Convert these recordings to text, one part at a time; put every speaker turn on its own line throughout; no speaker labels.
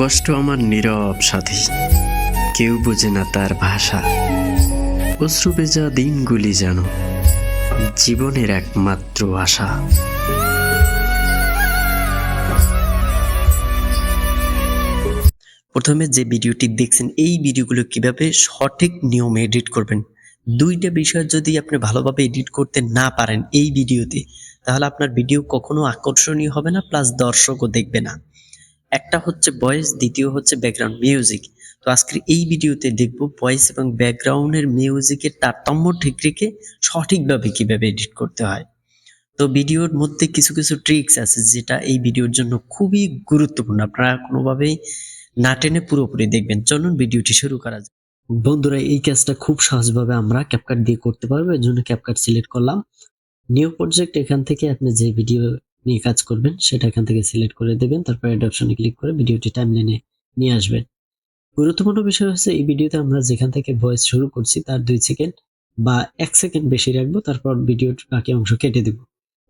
কষ্ট আমার নীরব সাথী। কেউ বোঝে না তার ভাষা। অশ্রু ভেজা দিনগুলি যেন জীবনের একমাত্র আশা। প্রথমে যে ভিডিওটি দেখছেন, এই ভিডিওগুলো কীভাবে সঠিক নিয়মে এডিট করবেন? দুইটা বিষয় যদি আপনি ভালোভাবে এডিট করতে না পারেন এই ভিডিওতে, তাহলে আপনার ভিডিও কখনো আকর্ষণীয় হবে না, প্লাস দর্শকও দেখবে না। একটা হচ্ছে ভয়েস দ্বিতীয় হচ্ছে ব্যাকগ্রাউন্ড মিউজিক তো আজকের এই ভিডিওতে দেখব ভয়েস এবং ব্যাকগ্রাউন্ডের মিউজিকের তারতম্য ঠিক রেখে সঠিকভাবে কীভাবে এডিট করতে হয়। তো ভিডিওর মধ্যে কিছু কিছু ট্রিক্স আছে যেটা এই ভিডিওর জন্য খুবই গুরুত্বপূর্ণ। আপনারা কোনোভাবেই না টেনে পুরোপুরি দেখবেন। চলুন ভিডিওটি শুরু করা যায় বন্ধুরা, এই কাজটা খুব সহজভাবে আমরা ক্যাপকাট দিয়ে করতে পারব। এর জন্য ক্যাপকাট সিলেক্ট করলাম। নিউ প্রজেক্ট এখান থেকে আপনি যে ভিডিও নিয়ে কাজ করবেন সেটা এখান থেকে সিলেক্ট করে দেবেন তারপর এড অপশনে ক্লিক করে ভিডিওটি টাইমলাইনে নিয়ে আসবেন। গুরুত্বপূর্ণ বিষয় হচ্ছে এই ভিডিওতে আমরা যেখান থেকে ভয়েস শুরু করছি তার দুই সেকেন্ড বা এক সেকেন্ড বেশি রাখব তারপর ভিডিওর বাকি অংশ কেটে দেব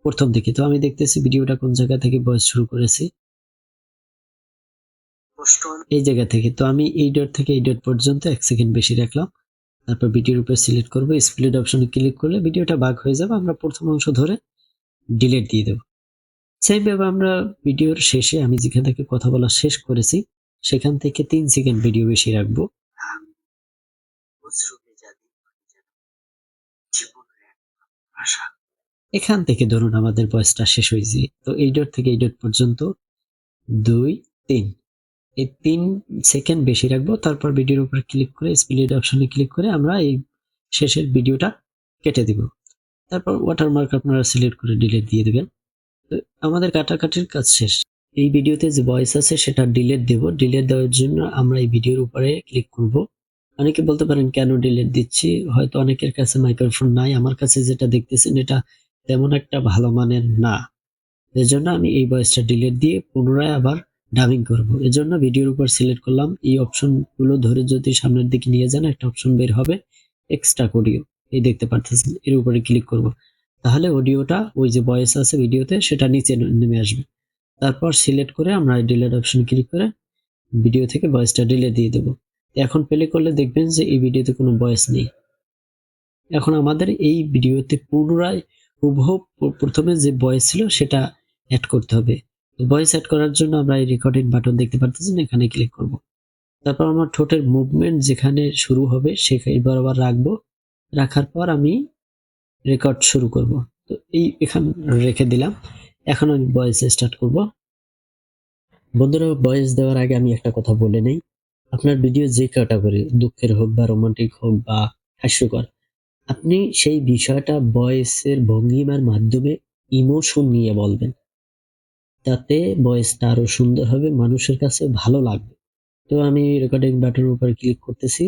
প্রথম দিকে। তো আমি দেখতেছি ভিডিওটা কোন জায়গা থেকে ভয়েস শুরু করেছি? এই জায়গা থেকে। তো আমি এই ডট থেকে এই ডট পর্যন্ত এক সেকেন্ড বেশি রাখলাম তারপর ভিডিওর উপর সিলেক্ট করব স্প্লিট অপশনে ক্লিক করলে ভিডিওটা বাগ হয়ে যাবে আমরা প্রথম অংশ ধরে ডিলিট দিয়ে দেবো। সেইভাবে আমরা ভিডিওর শেষে আমি যেখান থেকে কথা বলা শেষ করেছি, সেখান থেকে তিন সেকেন্ড ভিডিও বেশি রাখব। এখান থেকে ধরুন আমাদের বয়সটা শেষ হয়েছে, তো এই ডট থেকে এই ডট পর্যন্ত দুই, তিন। এই তিন সেকেন্ড বেশি রাখব, তারপর ভিডিওর উপর ক্লিক করে স্প্লিট অপশনে ক্লিক করে আমরা এই শেষের ভিডিওটা কেটে দিব। তারপর ওয়াটারমার্ক আপনারা সিলেক্ট করে ডিলিট দিয়ে দেবেন। আমাদের কাটাকাটির কাজ শেষ। এই ভিডিওতে যে ভয়েস আছে সেটা ডিলেট দেব। ডিলেট দেওয়ার জন্য আমরা এই ভিডিওর উপরে ক্লিক করব। অনেকে বলতে পারেন, কেন ডিলেট দিচ্ছি? হয়তো অনেকের কাছে মাইক্রোফোন নাই। আমার কাছে যেটা দেখতেছেন, এটা তেমন একটা ভালো মানের না। এর জন্য আমি এই ভয়েসটা ডিলেট দিয়ে পুনরায় আবার ডাবিং করব। এজন্য ভিডিওর উপর সিলেক্ট করলাম। এই অপশনগুলো ধরে যদি সামনের দিকে নিয়ে যান, একটা অপশন বের হবে। এক্সট্রা অডিও এই দেখতে পারতেছেন, এর উপরে ক্লিক করব। তাহলে অডিওটা ওই যে ভয়েস আছে ভিডিওতে সেটা নিচে নেমে আসবে। তারপর সিলেক্ট করে আমরা ডিলেট অপশন ক্লিক করে ভিডিও থেকে ভয়েসটা ডিলে দিয়ে দেবো। এখন প্লে করলে দেখবেন যে এই ভিডিওতে কোনো ভয়েস নেই। এখন আমাদের এই ভিডিওতে পুনরায় হুবহুব প্রথমে যে ভয়েস ছিল সেটা অ্যাড করতে হবে। ভয়েস অ্যাড করার জন্য আমরা এই রেকর্ডিং বাটন দেখতে পারতেছেন, এখানে ক্লিক করব। তারপর আমার ঠোঁটের মুভমেন্ট যেখানে শুরু হবে সেখানে বরাবর রাখব। রাখার পর আমি রেকর্ড শুরু করব। তো এই এখানে রেখে দিলাম। এখন আমি ভয়েস স্টার্ট করব। বন্ধুরা ভয়েস দেওয়ার আগে আমি একটা কথা বলে নেই। আপনার ভিডিও যে ক্যাটাগরি দুঃখের হোক বা রোমান্টিক হোক বা হাস্যকর, আপনি সেই বিষয়টা ভয়েসের ভঙ্গিমার মাধ্যমে ইমোশন নিয়ে বলবেন। তাতে ভয়েসটা আরও সুন্দর হবে, মানুষের কাছে ভালো লাগবে। তো আমি রেকর্ডিং বাটনের উপর ক্লিক করতেছি।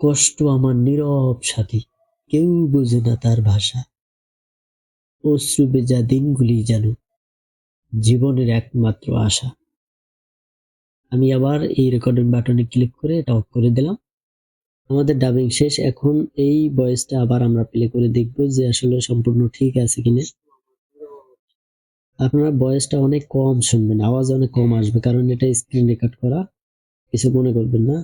কষ্ট আমার নীরব সাথী, কেউ বোঝে না তার ভাষা। অশ্রু বেজা দিনগুলি যেন জীবনের একমাত্র আশা। আমি আবার এই রেকর্ডিং বাটনে ক্লিক করে এটা অফ করে দিলাম। আমাদের ডাবিং শেষ, এখন এই ভয়েসটা আবার আমরা প্লে করে দেখব যে আসলে সম্পূর্ণ ঠিক আছে কিনা। আপনারা ভয়েসটা অনেক কম শুনবেন, আওয়াজ অনেক কম আসবে, কারণ এটা স্ক্রিন রেকর্ড করা, কিছু মনে করবেন না।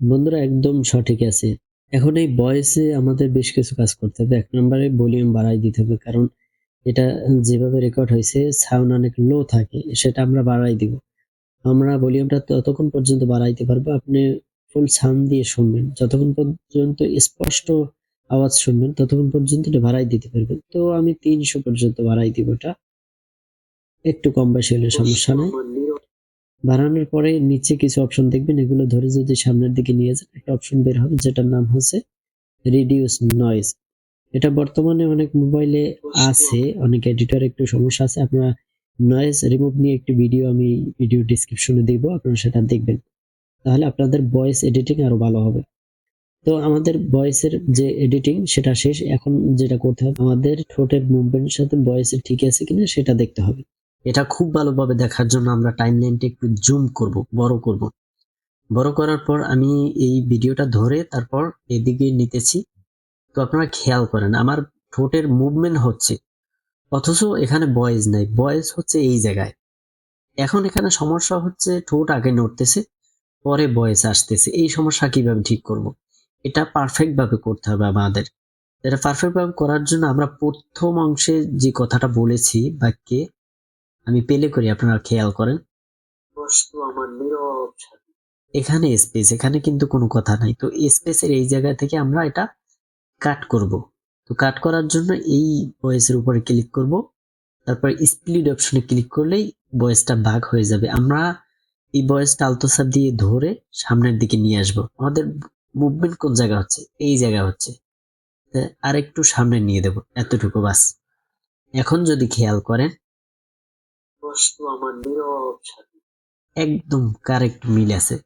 বন্ধুরা, একদম সঠিক আছে। এখন এই ভয়েসে আমাদের বেশ কিছু কাজ করতে হবে। এক নম্বরে ভলিউম বাড়াই দিতে হবে, কারণ এটা যেভাবে রেকর্ড হয়েছে সাউন্ড অনেক লো থাকে, সেটা আমরা বাড়াই দিব। আমরা ভলিউমটা ততক্ষণ পর্যন্ত বাড়াইতে পারব। আপনি ফুল সাউন্ড দিয়ে শুনবেন। যতক্ষণ পর্যন্ত স্পষ্ট আওয়াজ শুনবেন, ততক্ষণ পর্যন্ত এটা বাড়াই দিতে পারবেন। তো আমি তিনশো পর্যন্ত বাড়াই দিব এটা। একটু কম বেশি হলে সমস্যা নেই। বাড়ানোর পরে নিচে কিছু অপশন দেখবেন, এগুলো ধরে যদি সামনের দিকে নিয়ে যান, একটা অপশন বের হবে যেটার নাম হচ্ছে রিডিউস নয়েজ এটা বর্তমানে অনেক মোবাইলে আছে, অনেক এডিটর একটু সমস্যা আছে। আপনারা নয়েজ রিমুভ নিয়ে একটি ভিডিও আমি ভিডিও ডিসক্রিপশনে দিব, আপনারা সেটা দেখবেন। তাহলে আপনাদের ভয়েস এডিটিং আরও ভালো হবে। তো আমাদের ভয়েসের যে এডিটিং সেটা শেষ। এখন যেটা করতে হবে, আমাদের ঠোঁটের মুভমেন্টের সাথে ভয়েসের ঠিক আছে কিনা, সেটা দেখতে হবে। এটা খুব ভালোভাবে দেখার জন্য আমরা টাইম লাইনটা একটু জুম করব, বড় করব। বড় করার পর আমি এই ভিডিওটা ধরে তারপর এদিকে নিতেছি। তো আপনারা খেয়াল করেন, আমার ঠোঁটের মুভমেন্ট হচ্ছে, অথচ এখানে বয়েজ নাই বয়েজ হচ্ছে এই জায়গায়। এখন এখানে সমস্যা হচ্ছে, ঠোঁট আগে নড়তেছে, পরে বয়েস আসতেছে। এই সমস্যা কীভাবে ঠিক করব। এটা পারফেক্ট ভাবে করতে হবে আমাদের। এটা পারফেক্ট ভাবে করার জন্য আমরা প্রথম অংশে যে কথাটা বলেছি বাক্যে আমি পেলে করি আপনারা খেয়াল করেন। বস্তু আমার নীরব এখানে স্পেস এখানে কিন্তু কোনো কথা নাই। তো স্পেসের এই জায়গা থেকে আমরা এটা কাট করব। তো কাট করার জন্য এই ভয়েসের উপরে ক্লিক করব। তারপর স্প্লিট অপশনে ক্লিক করলেই ভয়েসটা ভাগ হয়ে যাবে। আমরা এই ভয়েসটা আলতোসাপ দিয়ে ধরে সামনের দিকে নিয়ে আসব। আমাদের মুভমেন্ট কোন জায়গা হচ্ছে? এই জায়গা হচ্ছে। আর একটু সামনে নিয়ে দেব। এতটুকু বাস। এখন যদি খেয়াল করেন বস্তু আমার নীরব সাথী একদম কারেক্ট মিল আছে।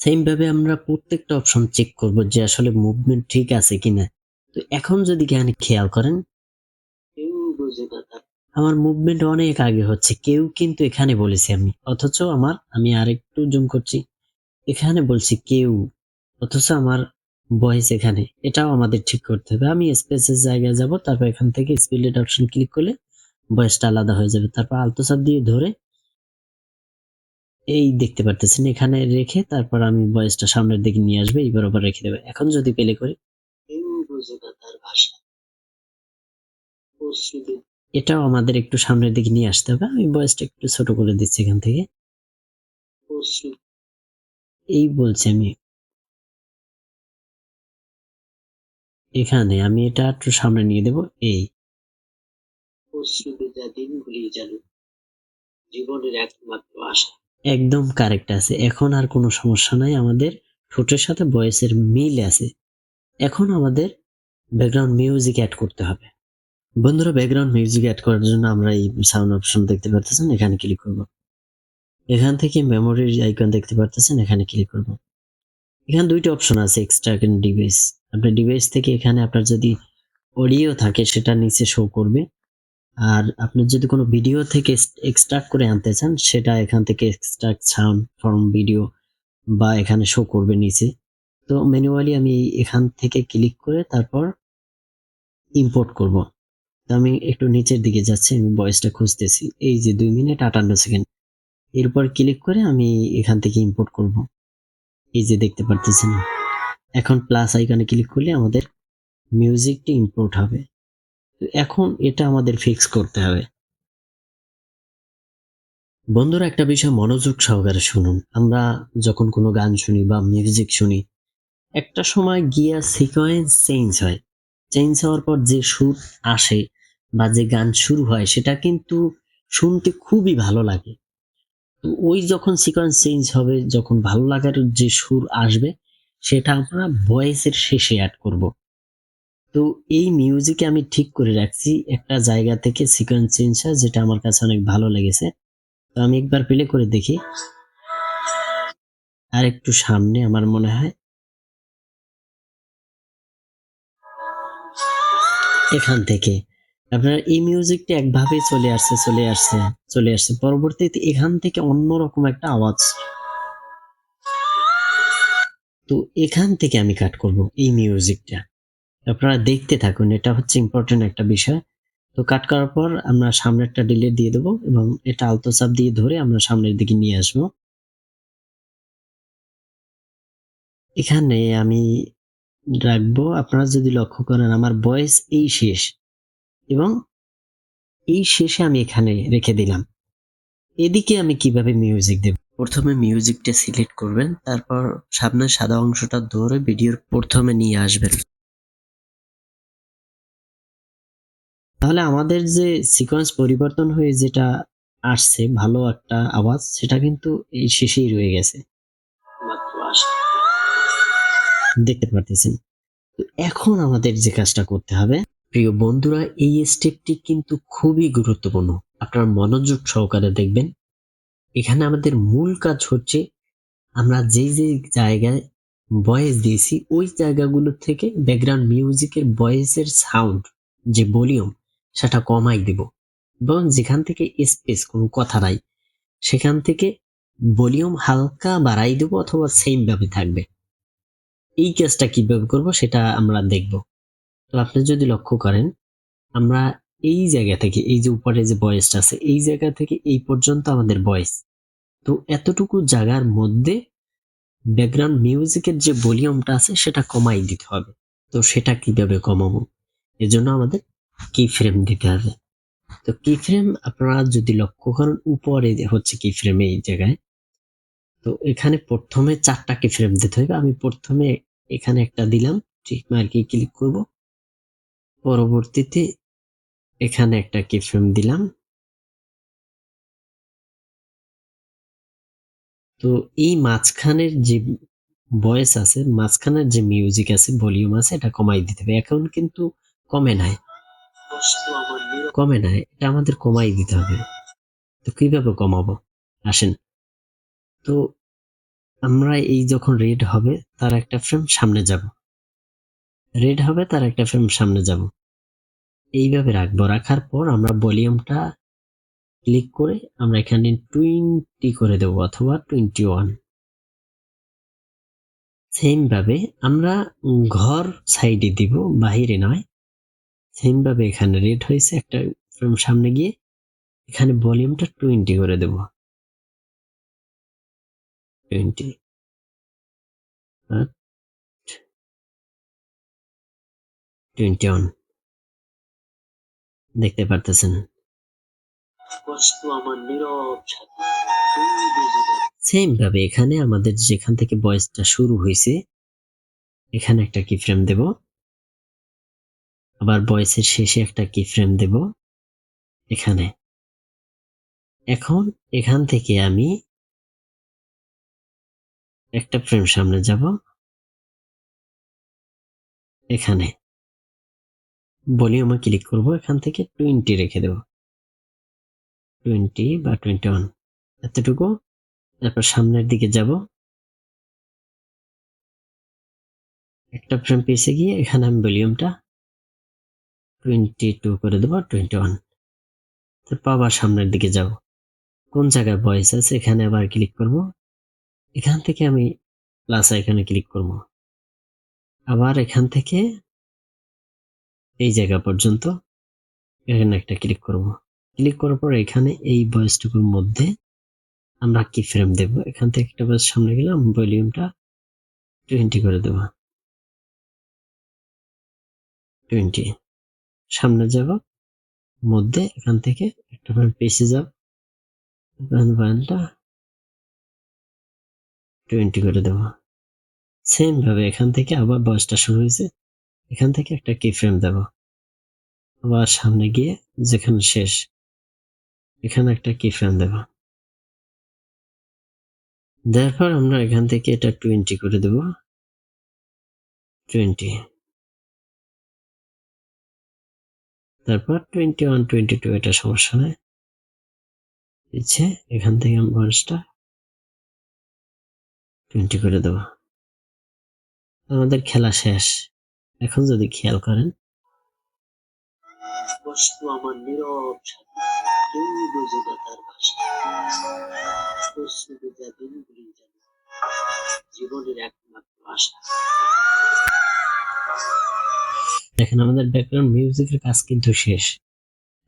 সেম ভাবে আমরা প্রত্যেকটা অপশন চেক করব যে আসলে মুভমেন্ট ঠিক আছে কিনা। তো এখন যদি এখানে খেয়াল করেন কেউ বুঝে না তা। আমার মুভমেন্ট অনেক আগে হচ্ছে কেউ কিন্তু এখানে বলেছি আমি অথচ আমার আমি আরেকটু জুম করছি। এখানে বলছি কেউ অথচ আমার ভয়েস এখানে। এটাও আমাদের ঠিক করতে হবে। আমি স্পেসের জায়গায় যাব তারপর এখান থেকে স্পিলেট অপশন ক্লিক করলে ভয়েসটা আলাদা হয়ে যাবে। তারপর আলতোসাপ দিয়ে ধরে এই দেখতে পারতেছেন, এখানে রেখে তারপর আমি বয়সটা সামনের দিকে নিয়ে আসবে এই বরাবর রেখে দেবে। এখন যদি পেলে করি। এটাও আমাদের একটু সামনের দিকে নিয়ে আসতে হবে। আমি বয়সটা একটু ছোট করে দিচ্ছি এখান থেকে। এই বলছি আমি। এখানে আমি এটা একটু সামনে নিয়ে দেব। এই জীবনের একমাত্র আশা। একদম কারেক্ট আছে। এখন আর কোনো সমস্যা নাই। আমাদের ঠোঁটের সাথে ভয়েসের মিল আছে। এখন আমাদের ব্যাকগ্রাউন্ড মিউজিক অ্যাড করতে হবে। বন্ধুরা ব্যাকগ্রাউন্ড মিউজিক অ্যাড করার জন্য আমরা এই সাউন্ড অপশন দেখতে পারতেছেন, এখানে ক্লিক করব। এখান থেকে মেমোরির আইকন দেখতে পারতেছেন, এখানে ক্লিক করব। এখানে দুইটা অপশন আছে এক্সট্রা ডিভাইস আপনার ডিভাইস থেকে এখানে আপনার যদি অডিও থাকে, সেটা নিচে শো করবে। আর আপনি যদি কোনো ভিডিও থেকে এক্সট্রাক্ট করে আনতে চান, সেটা এখান থেকে এক্সট্রাক্ট সাউন্ড ফর্ম ভিডিও বা এখানে শো করবে নিচে। তো ম্যানুয়ালি আমি এখান থেকে ক্লিক করে তারপর ইম্পোর্ট করব। তো আমি একটু নিচের দিকে যাচ্ছি, আমি ভয়েসটা খুঁজতেছি। এই যে দুই মিনিট আটান্ন সেকেন্ড এরপর ক্লিক করে আমি এখান থেকে ইম্পোর্ট করব। এই যে দেখতে পারতেছেন। এখন প্লাস আইকনে ক্লিক করলে আমাদের মিউজিকটি ইম্পোর্ট হবে। এখন এটা আমাদের ফিক্স করতে হবে। বন্ধুরা, একটা বিষয় মনোযোগ সহকারে শুনুন। আমরা যখন কোনো গান শুনি বা মিউজিক শুনি, একটা সময় গিয়া সিকোয়েন্স চেঞ্জ হয়। চেঞ্জ হওয়ার পর যে সুর আসে বা যে গান শুরু হয়, সেটা কিন্তু শুনতে খুবই ভালো লাগে। ওই যখন সিকোয়েন্স চেঞ্জ হবে, যখন ভালো লাগার যে সুর আসবে, সেটা আমরা ভয়েসের শেষে অ্যাড করব। তো এই মিউজিকে আমি ঠিক করে রাখছি। একটা জায়গা থেকে সিকোয়েন্স চেঞ্জ হয়, যেটা আমার কাছে অনেক ভালো লেগেছে। তো আমি একবার প্লে করে দেখি। আর একটু সামনে আমার মনে হয়। এখান থেকে। আপনার এই মিউজিকটা একভাবে চলে আসছে চলে আসছে চলে আসছে। পরবর্তীতে এখান থেকে অন্যরকম একটা আওয়াজ। তো এখান থেকে আমি কাট করব এই মিউজিকটা আপনারা দেখতে থাকুন, এটা হচ্ছে ইম্পর্টেন্ট একটা বিষয়। তো কাট করার পর আমরা সামনে একটা ডিলিট দিয়ে দেবো এবং এটা আলতো চাপ দিয়ে ধরে আমরা সামনের দিকে নিয়ে আসব। এখানে আমি রাখব, আপনারা যদি লক্ষ্য করেন আমার বয়স এই শেষ এবং এই শেষে আমি এখানে রেখে দিলাম। এদিকে আমি কীভাবে মিউজিক দেব? প্রথমে মিউজিকটা সিলেক্ট করবেন, তারপর সামনের সাদা অংশটা ধরে ভিডিওর প্রথমে নিয়ে আসবেন। তাহলে আমাদের যে সিকোয়েন্স পরিবর্তন হয়ে যেটা আসছে, ভালো একটা আওয়াজ, সেটা কিন্তু এই শেষেই রয়ে গেছে। দেখতে পারতেছেন? এখন আমাদের যে কাজটা করতে হবে, প্রিয় বন্ধুরা, এই স্টেপটি কিন্তু খুবই গুরুত্বপূর্ণ। আপনার মনোযোগ সহকারে দেখবেন। এখানে আমাদের মূল কাজ হচ্ছে, আমরা যে যে জায়গায় ভয়েস দিয়েছি, ওই জায়গাগুলো থেকে ব্যাকগ্রাউন্ড মিউজিকের ভয়েসের সাউন্ড যে ভলিউম সেটা কমাই দিব। এবং যেখান থেকে স্পেস কোনো কথা নাই, সেখান থেকে ভলিউম হালকা বাড়াই দেবো অথবা সেম ভাবে থাকবে। এই কাজটা কীভাবে করব সেটা আমরা দেখব। তো আপনি যদি লক্ষ্য করেন, আমরা এই জায়গা থেকে, এই যে উপরে যে বয়েসটা আছে, এই জায়গা থেকে এই পর্যন্ত আমাদের বয়েস তো এতটুকু জায়গার মধ্যে ব্যাকগ্রাউন্ড মিউজিকের যে ভলিউমটা আছে, সেটা কমাই দিতে হবে। তো সেটা কীভাবে কমাবো? এজন্য আমাদের কি ফ্রেম দিতে হবে। তো কি ফ্রেম আপনারা যদি লক্ষ্য করেন, উপরে হচ্ছে কি ফ্রেম এই জায়গায়। তো এখানে প্রথমে চারটা কি ফ্রেম দিতে হবে। আমি প্রথমে এখানে একটা দিলাম, ঠিক মার্কে ক্লিক করব। পরবর্তীতে এখানে একটা কি ফ্রেম দিলাম। তো এই মাঝখানের যে ভয়েস আছে, মাঝখানের যে মিউজিক আছে ভলিউম আছে, এটা কমাই দিতে হবে। এখন কিন্তু কমে নাই। কমে নাই এটা আমাদের কমাই দিতে হবে। তো কীভাবে কমাবো? আসেন। তো আমরা এই যখন রেড হবে, তার একটা ফ্রেম সামনে যাব। রেড হবে, তার একটা ফ্রেম সামনে যাব। এইভাবে রাখব। রাখার পর আমরা ভলিউমটা ক্লিক করে আমরা এখানে টোয়েন্টি করে দেবো অথবা টোয়েন্টি ওয়ান সেম ভাবে আমরা ঘর সাইডে দিব, বাহিরে নয়। সেম ভাবে এখানে রেড হয়েছে একটা ফ্রেম সামনে গিয়ে, এখানে ভলিউমটা টোয়েন্টি করে দেব। টোয়েন্টি টোয়েন্টি ওয়ান দেখতে পারতেছেন? সেম ভাবে এখানে আমাদের যেখান থেকে বয়সটা শুরু হয়েছে, এখানে একটা কি ফ্রেম দেব। আবার ভয়েসের শেষে একটা কি ফ্রেম দেব এখানে। এখন এখান থেকে আমি একটা ফ্রেম সামনে যাব। এখানে। ভলিউমে ক্লিক করব, এখান থেকে টোয়েন্টি রেখে দেব। টোয়েন্টি বা টোয়েন্টি ওয়ান এতটুকু। তারপর সামনের দিকে যাব। একটা ফ্রেম পেয়েছে গিয়ে, এখানে আমি ভলিউমটা টোয়েন্টি টু করে দেবো টোয়েন্টি ওয়ান তারপর আবার সামনের দিকে যাব। কোন জায়গায় ভয়েস আছে, এখানে আবার ক্লিক করব। এখান থেকে আমি প্লাস এখানে ক্লিক করব। আবার এখান থেকে এই জায়গা পর্যন্ত এখানে একটা ক্লিক করব। ক্লিক করার পর এখানে এই ভয়েসটুকুর মধ্যে আমরা কি ফ্রেম দেব এখান থেকে একটা ভয়েস সামনে গেলাম ভলিউমটা টোয়েন্টি করে দেব। টোয়েন্টি সামনে যাব, মধ্যে এখান থেকে একটা ফ্রেম পেছে যাব। ভয়েলটা টোয়েন্টি করে দেব। সেম ভাবে এখান থেকে আবার বয়সটা শুরু হয়েছে, এখান থেকে একটা কি ফ্রেম দেব। আবার সামনে গিয়ে যেখানে শেষ, এখানে একটা কি ফ্রেম দেব। দেওয়ার পর আমরা এখান থেকে এটা টোয়েন্টি করে দেব। টোয়েন্টি তারপর টোয়েন্টি ওয়ান টোয়েন্টি টু এটা সমস্যা নেই। দিচ্ছে, এখান থেকে আমি বয়সটা টোয়েন্টি করে দেব। আমাদের খেলা শেষ। এখন যদি খেয়াল করেন, বস্তু আমার নীরব কেউ বোঝে না তার ভাষা জীবনের একমাত্র আশা। দেখেন, আমাদের ব্যাকগ্রাউন্ড মিউজিকের কাজ কিন্তু শেষ।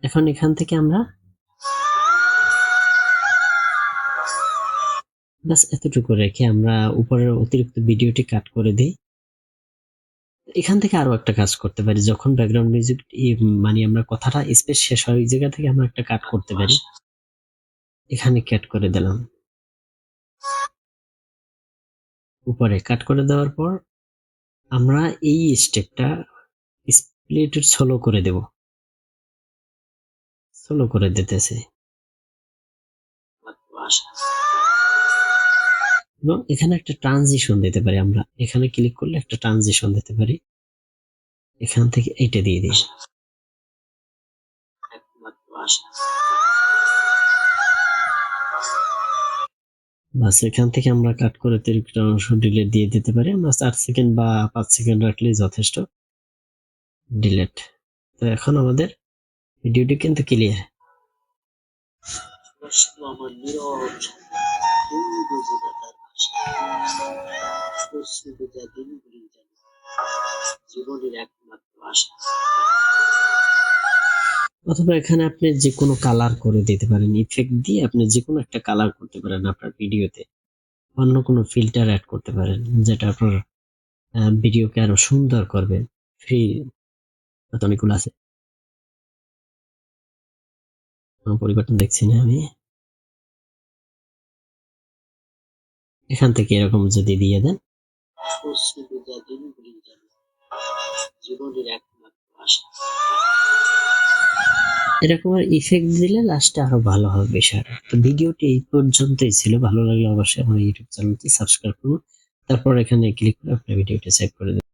এখন এখান থেকে আমরা বাস এতটুকু রেখে আমরা উপরের অতিরিক্ত ভিডিওটি কাট করে দিই। এখান থেকে আরও একটা কাজ করতে পারি। যখন ব্যাকগ্রাউন্ড মিউজিক মানে আমরা কথাটা স্পেস শেষ হয়, ওই জায়গা থেকে আমরা একটা কাট করতে পারি। এখানে কাট করে দিলাম। উপরে কাট করে দেওয়ার পর আমরা এই স্টেপটা স্প্লিট সোলো করে দেব। সোলো করে দিতেছে। এবং এখানে একটা ট্রানজিশন দিতে পারি আমরা। এখানে ক্লিক করলে একটা ট্রানজিশন দিতে পারি। এখান থেকে এইটা দিয়ে দিই। বাস, এখান থেকে আমরা কাট করে অতিরিক্ত অংশ ডিলেট দিয়ে দিতে পারি। আমরা চার সেকেন্ড বা পাঁচ সেকেন্ড রাখলেই যথেষ্ট ডিলেট তো এখন আমাদের ভিডিওটি কিন্তু ক্লিয়ার জীবনের একমাত্র আশা। অথবা এখানে আপনি যে কোনো কালার করে দিতে পারেন। ইফেক্ট দিয়ে আপনি যে কোনো একটা কালার করতে পারেন আপনার ভিডিওতে। অন্য কোনো ফিল্টার অ্যাড করতে পারেন, যেটা আপনার ভিডিওকে আরও সুন্দর করবে। ফ্রি অনেকগুলো আছে। কোনো পরিবর্তন দেখছি না আমি। এখান থেকে এরকম যদি দিয়ে দেন। জীবনের একমাত্র আশা এরকম ইফেক্ট দিলে লাস্টে আরও ভালো হবে বিষয়টা তো ভিডিওটি এই পর্যন্তই ছিল। ভালো লাগলে অবশ্যই আমার ইউটিউব চ্যানেলটি সাবস্ক্রাইব করুন। তারপর এখানে ক্লিক করে আপনার ভিডিওটি সেভ করে দেবেন